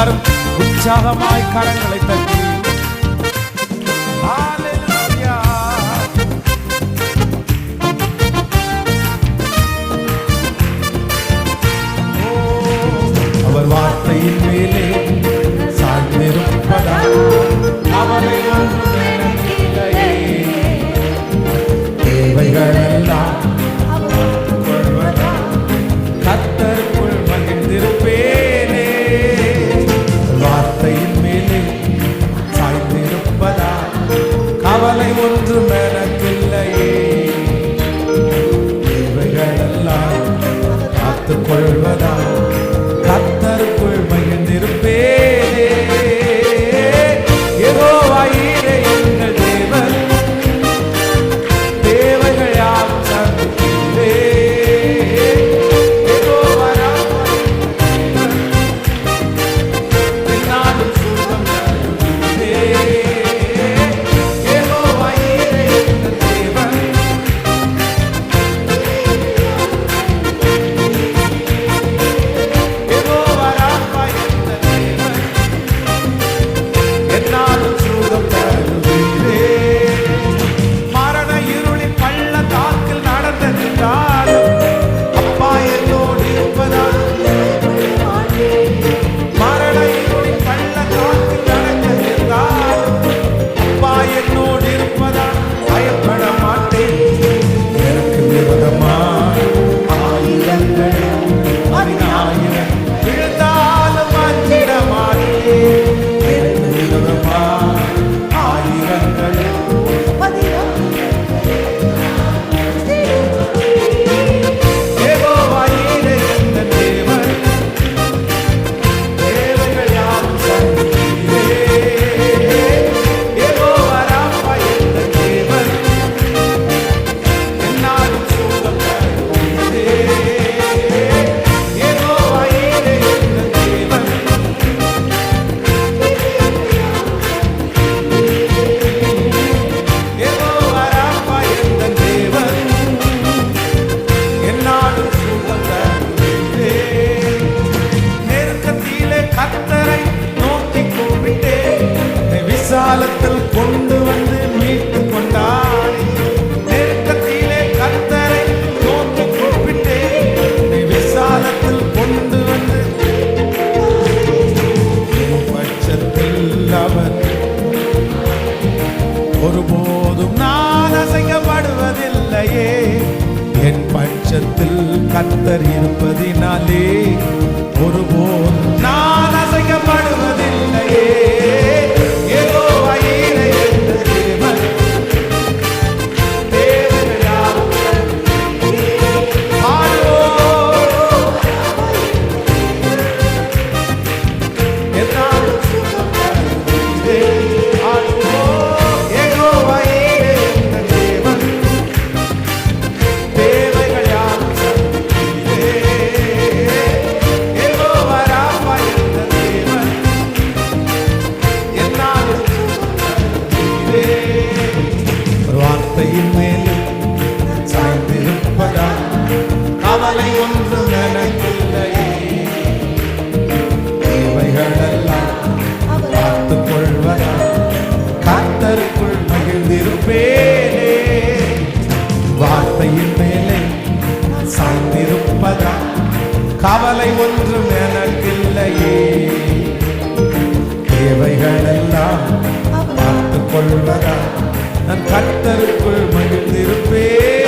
எல்லாரும் உற்சாகமாய் கரங்களை தட்டி ஒருபோதும் நான் அசைக்கப்படுவதில்லையே. என் பட்சத்தில் கத்தர் இருப்பதினாலே ஒருபோதும் நான் அசைக்கப்படுவது மலையின் மேலும் சாய்ந்திருப்பதால் கவலை ஒன்று எனக்கில்லையே தேவைகளெல்லாம் பார்த்துக் கொள்வதால் காத்தருக்குள் மகிழ்ந்திருப்பேனே வார்த்தையின் மேலே சாய்ந்திருப்பதால் கவலை ஒன்றும் எனக்கில்லையே. தேவைகளெல்லாம் பார்த்துக் கொள்வதால் நான் கத்தருக்குள் மகிழ்ந்திருப்பேன்.